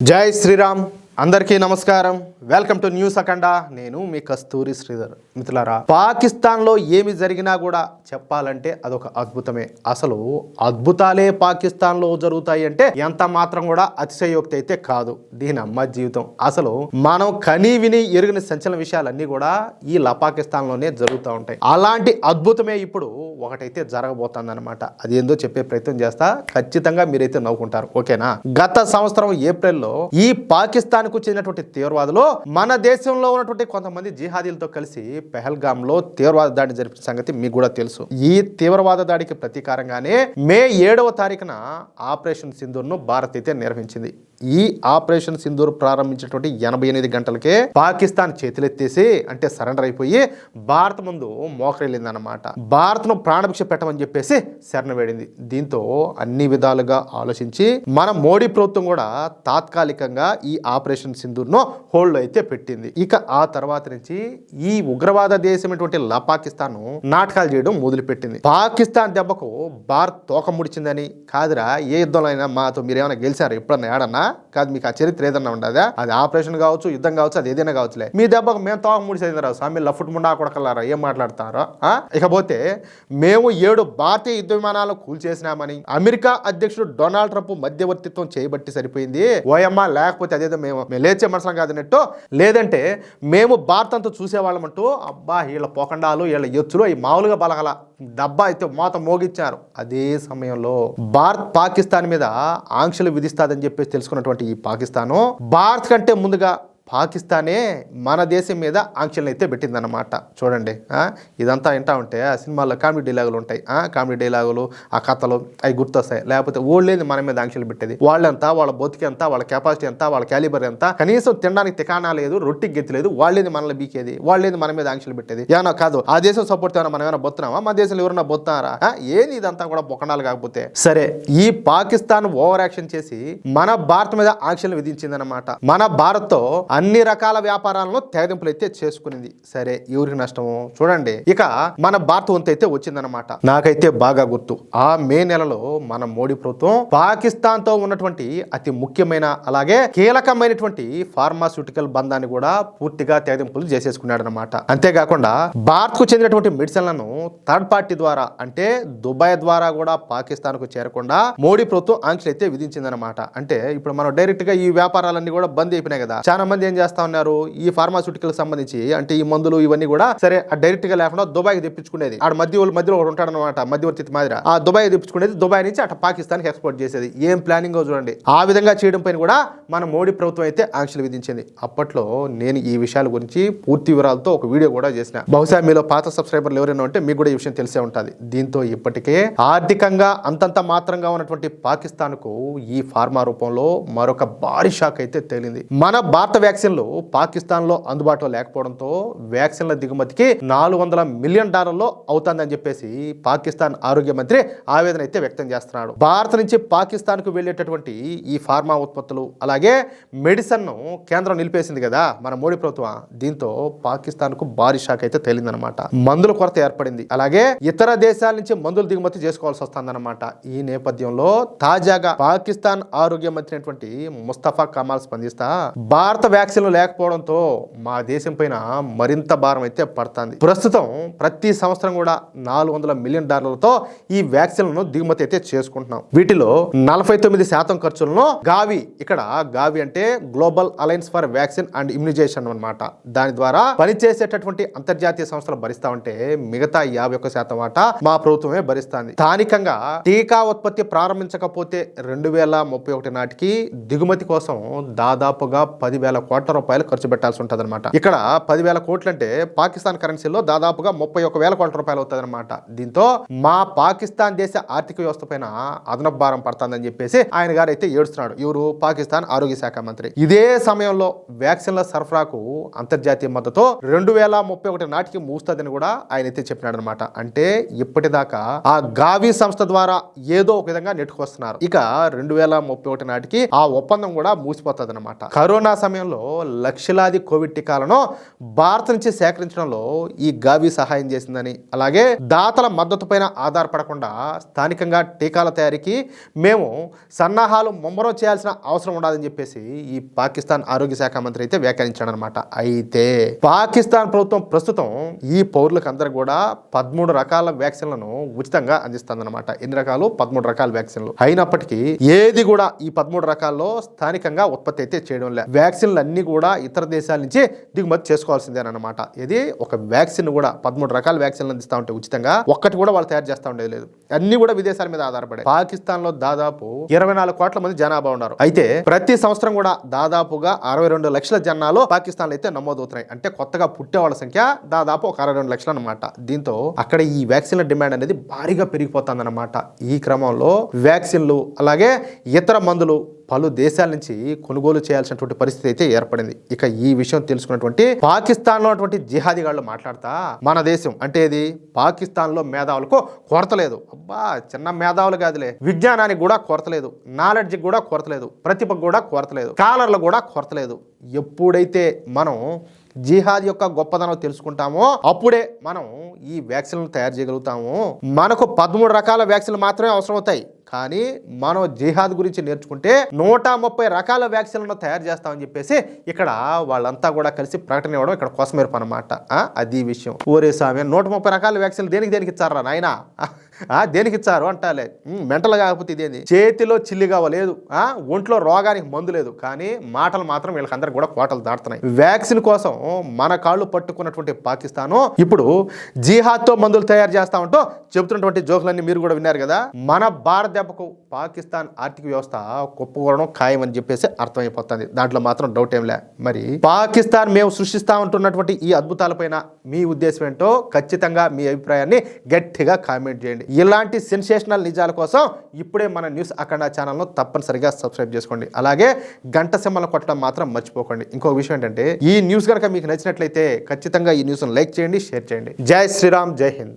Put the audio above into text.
జై శ్రీరామ్ అందరికీ నమస్కారం. వెల్కమ్ టు న్యూస్ అఖండ నేను మీ కస్తూరి శ్రీధర్. మిత్రులారా పాకిస్తాన్లో ఏమి జరిగినా కూడా చెప్పాలంటే అదొక అద్భుతమే. అసలు అద్భుతాలే పాకిస్తాన్లో జరుగుతాయి అంటే ఎంత మాత్రం కూడా అతిశయోక్తి అయితే కాదు. దీని అమ్మ జీవితం. అసలు మనం కని విని ఎరుగిన సంచలన విషయాలన్నీ కూడా ఈ లపాకిస్తాన్లోనే జరుగుతూ ఉంటాయి. అలాంటి అద్భుతమే ఇప్పుడు ఒకటైతే జరగబోతుందన్నమాట. అది ఏందో చెప్పే ప్రయత్నం చేస్తా. ఖచ్చితంగా మీరైతే నవ్వుకుంటారు. ఓకేనా? గత సంవత్సరం ఏప్రిల్లో ఈ పాకిస్తాన్ పాకిస్తాన్కు చెందినటువంటి తీవ్రవాదులు మన దేశంలో ఉన్నటువంటి కొంతమంది జిహాదీలతో కలిసి పెహల్గామ్లో తీవ్రవాద దాడి జరిపిన సంగతి మీకు కూడా తెలుసు. ఈ తీవ్రవాద దాడికి ప్రతీకారంగానే మే ఏడవ తారీఖున ఆపరేషన్ సింధుర్ను భారత్ అయితే నిర్వహించింది. ఈ ఆపరేషన్ సింధూర్ ప్రారంభించినటువంటి ఎనభై ఎనిమిది గంటలకే పాకిస్తాన్ చేతులెత్తేసి అంటే సరెండర్ అయిపోయి భారత్ ముందు మోకరెళ్ళిందనమాట భారత్ను ప్రాణభిక్ష పెట్టమని చెప్పేసి శరణ వేడింది. దీంతో అన్ని విధాలుగా ఆలోచించి మన మోడీ ప్రభుత్వం కూడా తాత్కాలికంగా ఈ ఆపరేషన్ సింధూర్ను హోల్డ్ అయితే పెట్టింది. ఇక ఆ తర్వాత నుంచి ఈ ఉగ్రవాద దేశమైనటువంటి లా పాకిస్తాన్ నాటకాలు చేయడం మొదలుపెట్టింది. పాకిస్తాన్ దెబ్బకు భారత్ తోక ముడిచిందని. కాదురా ఏ యుద్ధంలో అయినా మాతో మీరు ఏమైనా గెలిచారు? ఎప్పుడన్నా ఏడన్నా? కాదు మీకు ఆ చరిత్ర ఏదన్నా ఉండదా? అది ఆపరేషన్ కావచ్చు యుద్ధం కావచ్చు అది ఏదైనా కావచ్చులే. మీ దెబ్బకు మేము తోక ముడిచేది రావు స్వామి లఫ్ట్ ముండా కొడకలారా ఏం మాట్లాడతారో? ఇకపోతే మేము ఏడు భారతీయ యుద్ధ విమానాలు కూల్చేసినామని అమెరికా అధ్యక్షుడు డొనాల్డ్ ట్రంప్ మధ్యవర్తిత్వం చేయబట్టి సరిపోయింది. ఓయమ్మ లేకపోతే అదేదో మేము మేము లేచే మనసులం కాదన్నట్టు. లేదంటే మేము భారతంతో చూసేవాళ్ళం చూసేవాళ్ళమంటూ అబ్బా వీళ్ళ పోకండాలు వీళ్ళ ఎచ్చులు అవి మామూలుగా బలగల. డబ్బా అయితే మోత మోగిచ్చారు. అదే సమయంలో భారత్ పాకిస్తాన్ మీద ఆంక్షలు విధిస్తాదని చెప్పేసి చేసుకున్నటువంటి ఈ పాకిస్తాను భారత్ కంటే ముందుగా పాకిస్తానే మన దేశం మీద ఆంక్షలను అయితే పెట్టిందన్నమాట. చూడండి ఆ, ఇదంతా వింటా ఉంటే ఆ సినిమాల్లో కామెడీ డైలాగులు ఉంటాయి. ఆ కామెడీ డైలాగులు ఆ కథలు అవి గుర్తొస్తాయి. లేకపోతే ఓళ్ళేది మన మీద ఆంక్షలు పెట్టేది. వాళ్ళంతా వాళ్ళ బతికి ఎంత వాళ్ళ కెపాసిటీ ఎంత వాళ్ళ క్యాలిబర్ ఎంత కనీసం తినడానికి తికానా లేదు రొట్టికి గెత్తలేదు వాళ్ళేది మనల్ని బీకేది వాళ్ళేది మన మీద ఆంక్షలు పెట్టేది. ఏమన్నా కాదు ఆ దేశం సపోర్ట్ ఏమైనా మనం ఏమైనా బొత్తున్నామా? మా దేశంలో ఎవరైనా బొత్తున్నారా? ఏది ఇదంతా కూడా బొకనాలు కాకపోతే? సరే ఈ పాకిస్తాన్ ఓవర్ యాక్షన్ చేసి మన భారత్ మీద ఆంక్షలు విధించిందనమాట మన భారత్తో అన్ని రకాల వ్యాపారాలను తెగదింపులు అయితే చేసుకునింది. సరే ఎవరికి నష్టము చూడండి. ఇక మన భారత్ వంతు అయితే వచ్చిందనమాట నాకైతే బాగా గుర్తు. ఆ మే నెలలో మన మోడీ ప్రభుత్వం పాకిస్తాన్తో ఉన్నటువంటి అతి ముఖ్యమైన అలాగే కీలకమైనటువంటి ఫార్మాస్యూటికల్ బంధాన్ని కూడా పూర్తిగా తెగదింపులు చేసేసుకున్నాడు అనమాట అంతేకాకుండా భారత్కు చెందినటువంటి మెడిసిన్లను థర్డ్ పార్టీ ద్వారా అంటే దుబాయ్ ద్వారా కూడా పాకిస్తాన్కు చేరకుండా మోడీ ప్రభుత్వం ఆంక్షలు అయితే విధించిందనమాట అంటే ఇప్పుడు మనం డైరెక్ట్గా ఈ వ్యాపారాలన్నీ కూడా బంద్ అయిపోయినాయి కదా. చాలా మంది ఏం చేస్తా ఉన్నారు? ఈ ఫార్మాస్యూటికల్ సంబంధించి అంటే ఈ మందులు ఇవన్నీ కూడా సరే డైరెక్ట్గా లేకుండా దుబాయ్ తెప్పించుకునేది. ఆడ మధ్య మధ్యలో ఒకటి ఉంటాడు అనమాట మధ్యవర్తి మాదిరి. ఆ దుబాయ్ తెప్పించుకునేది దుబాయ్ నుంచి అటు పాకిస్తాన్ ఎక్స్పోర్ట్ చేసేది. ఏం ప్లానింగ్ చూడండి. ఆ విధంగా చేయడం పైన కూడా మన మోడీ ప్రభుత్వం అయితే ఆంక్షలు విధించింది. అప్పట్లో నేను ఈ విషయాల గురించి పూర్తి వివరాలతో ఒక వీడియో కూడా చేసిన. బహుశా మీలో పాత సబ్స్క్రైబర్లు ఎవరైనా ఉంటే మీకు కూడా ఈ విషయం తెలిసే ఉంటుంది. దీంతో ఇప్పటికే ఆర్థికంగా అంతంత మాత్రంగా ఉన్నటువంటి పాకిస్తాన్కు ఈ ఫార్మా రూపంలో మరొక భారీ షాక్ అయితే తేలింది. మన భారత వ్యాక్సిన్లు పాకిస్తాన్లో అందుబాటులో లేకపోవడంతో వ్యాక్సిన్ల దిగుమతికి నాలుగు వందల మిలియన్ డాలర్లో అవుతుందని చెప్పేసి పాకిస్తాన్ ఆరోగ్య మంత్రి ఆవేదన అయితే వ్యక్తం చేస్తున్నాడు. భారత్ నుంచి పాకిస్తాన్కు వెళ్ళేటటువంటి ఈ ఫార్మా ఉత్పత్తులు అలాగే మెడిసిన్ను కేంద్రం నిలిపేసింది కదా మన మోడీ ప్రభుత్వం. దీంతో పాకిస్తాన్కు భారీ షాక్ అయితే తేలిందనమాట మందుల కొరత ఏర్పడింది. అలాగే ఇతర దేశాల నుంచి మందులు దిగుమతి చేసుకోవాల్సి వస్తుందన్నమాట. ఈ నేపథ్యంలో తాజాగా పాకిస్తాన్ ఆరోగ్య మంత్రి అయినటువంటి ముస్తఫా కమాల్ స్పందిస్తా భారత వ్యాక్సిన్ వ్యాక్సిన్లు లేకపోవడంతో మా దేశం పైన మరింత భారం అయితే పడుతుంది. ప్రస్తుతం ప్రతి సంవత్సరం కూడా నాలుగు వందల మిలియన్ డాలర్లతో ఈ వ్యాక్సిన్లను దిగుమతి అయితే చేసుకుంటున్నాం. వీటిలో నలభై తొమ్మిది శాతం ఖర్చులను గావి ఇక్కడ గావి అంటే global alliance for vaccine and immunization అన్నమాట. దాని ద్వారా పనిచేసేటటువంటి అంతర్జాతీయ సంస్థలు భరిస్తా ఉంటే మిగతా యాభై ఒక్క శాతం వాటా మా ప్రభుత్వమే భరిస్తుంది. స్థానికంగా టీకా ఉత్పత్తి ప్రారంభించకపోతే రెండు వేల ముప్పై ఒకటి నాటికి దిగుమతి కోసం దాదాపుగా పదివేల కోట్ల రూపాయలు ఖర్చు పెట్టాల్సి ఉంటుంది అనమాట ఇక్కడ పదివేల కోట్లు అంటే పాకిస్తాన్ కరెన్సీలో దాదాపుగా ముప్పై ఒక వేల కోట్ల రూపాయలు అవుతుంది అనమాట దీంతో మా పాకిస్తాన్ దేశ ఆర్థిక వ్యవస్థ పైన అదనపు భారం పడుతుందని చెప్పేసి ఆయన గారు అయితే ఏడుస్తున్నాడు. ఇవరు పాకిస్తాన్ ఆరోగ్య శాఖ మంత్రి. ఇదే సమయంలో వ్యాక్సిన్ల సరఫరాకు అంతర్జాతీయ మద్దతు రెండు వేల ముప్పై ఒకటి నాటికి మూస్తుందని కూడా ఆయన అయితే చెప్పినాడు అనమాట అంటే ఇప్పటిదాకా ఆ గావి సంస్థ ద్వారా ఏదో ఒక విధంగా నెట్టుకొస్తున్నారు. ఇక రెండు వేల ముప్పై ఒకటి నాటికి ఆ ఒప్పందం కూడా మూసిపోతుంది అనమాట కరోనా సమయంలో లక్షలాది కోవిడ్ టీకాలను భారత్ నుంచి సేకరించడంలో ఈ గావి సహాయం చేసిందని. అలాగే దాతల మద్దతు పైన ఆధారపడకుండా స్థానికంగా టీకాల తయారీకి మేము సన్నాహాలు ముమ్మరం చేయాల్సిన అవసరం ఉండదని చెప్పేసి ఈ పాకిస్తాన్ ఆరోగ్య శాఖ మంత్రి అయితే వ్యాఖ్యానించాడనమాట అయితే పాకిస్తాన్ ప్రభుత్వం ప్రస్తుతం ఈ పౌరులకు అందరూ కూడా పదమూడు రకాల వ్యాక్సిన్లను ఉచితంగా అందిస్తుందన్నమాట. ఎన్ని రకాలు? పదమూడు రకాల వ్యాక్సిన్లు. అయినప్పటికీ ఏది కూడా ఈ పదమూడు రకాల్లో స్థానికంగా ఉత్పత్తి అయితే చేయడం లేదు. వ్యాక్సిన్లు అన్నీ కూడా ఇతర దేశాల నుంచి దిగుమతి చేసుకోవాల్సిందేనమాట ఇది ఒక వ్యాక్సిన్ కూడా పదమూడు రకాల వ్యాక్సిన్లు అందిస్తూ ఉంటే ఉచితంగా ఒక్కటి కూడా వాళ్ళు తయారు చేస్తా ఉండేది లేదు. అన్ని కూడా విదేశాల మీద ఆధారపడే. పాకిస్తాన్లో దాదాపు ఇరవై నాలుగు కోట్ల మంది జనాభా ఉన్నారు. అయితే ప్రతి సంవత్సరం కూడా దాదాపుగా అరవై రెండు లక్షల జనాలు పాకిస్తాన్ అయితే నమోదవుతున్నాయి. అంటే కొత్తగా పుట్టే వాళ్ళ సంఖ్య దాదాపు ఒక అరవై రెండు లక్షలు అనమాట దీంతో అక్కడ ఈ వ్యాక్సిన్ల డిమాండ్ అనేది భారీగా పెరిగిపోతుంది అనమాట ఈ క్రమంలో వ్యాక్సిన్లు అలాగే ఇతర మందులు పలు దేశాల నుంచి కొనుగోలు చేయాల్సినటువంటి పరిస్థితి అయితే ఏర్పడింది. ఇక ఈ విషయం తెలుసుకున్నటువంటి పాకిస్తాన్లో ఉన్నటువంటి జిహాదీగాళ్ళు మాట్లాడతా మన దేశం అంటే ఇది పాకిస్తాన్లో మేధావులకు కొరత లేదు. అబ్బా చిన్న మేధావులు కాదులే. విజ్ఞానానికి కూడా కొరత లేదు. నాలెడ్జ్ కూడా కొరత లేదు. ప్రతిభకు కూడా కొరత లేదు. కాలర్లు కూడా కొరత లేదు. ఎప్పుడైతే మనం జిహాద్ యొక్క గొప్పదనం తెలుసుకుంటామో అప్పుడే మనం ఈ వ్యాక్సిన్లు తయారు చేయగలుగుతాము. మనకు పదమూడు రకాల వ్యాక్సిన్లు మాత్రమే అవసరం అవుతాయి కానీ మనం జిహాద్ గురించి నేర్చుకుంటే నూట ముప్పై రకాల వ్యాక్సిన్లను తయారు చేస్తామని చెప్పేసి ఇక్కడ వాళ్ళంతా కూడా కలిసి ప్రకటన ఇవ్వడం ఇక్కడ కోసమేరపు అనమాట అది విషయం. ఓరే స్వామి నూట ముప్పై రకాల వ్యాక్సిన్లు దేనికి దేనికి ఇచ్చారా నాయనా? దేనికి ఇచ్చారు అంటాలే. మెంటల్ కాకపోతే ఇదేంది? చేతిలో చిల్లిగా లేదు. ఒంట్లో రోగానికి మందు లేదు. కానీ మాటలు మాత్రం వీళ్ళకందరికి కూడా కోటలు దాటుతున్నాయి. వ్యాక్సిన్ కోసం మన కాళ్ళు పట్టుకున్నటువంటి పాకిస్తాను ఇప్పుడు జిహాద్తో మందులు తయారు చేస్తామంటూ చెబుతున్నటువంటి జోకులన్నీ మీరు కూడా విన్నారు కదా. మన భారత దెబ్బకు పాకిస్తాన్ ఆర్థిక వ్యవస్థ కుప్పకూడడం ఖాయం అని చెప్పేసి అర్థమైపోతుంది. దాంట్లో మాత్రం డౌట్ ఏం లే. మరి పాకిస్తాన్ మేము సృష్టిస్తామంటున్నటువంటి ఈ అద్భుతాలపైన మీ ఉద్దేశం ఏంటో ఖచ్చితంగా మీ అభిప్రాయాన్ని గట్టిగా కామెంట్ చేయండి. ఇలాంటి సెన్సేషనల్ నిజాల కోసం ఇప్పుడే మన న్యూస్ అఖండ ఛానల్ను తప్పనిసరిగా సబ్స్క్రైబ్ చేసుకోండి. అలాగే గంట సింహలను కొట్టడం మాత్రం మర్చిపోకండి. ఇంకో విషయం ఏంటంటే ఈ న్యూస్ కనుక మీకు నచ్చినట్లయితే ఖచ్చితంగా ఈ న్యూస్ను లైక్ చేయండి షేర్ చేయండి. జై శ్రీరామ్ జై హింద్.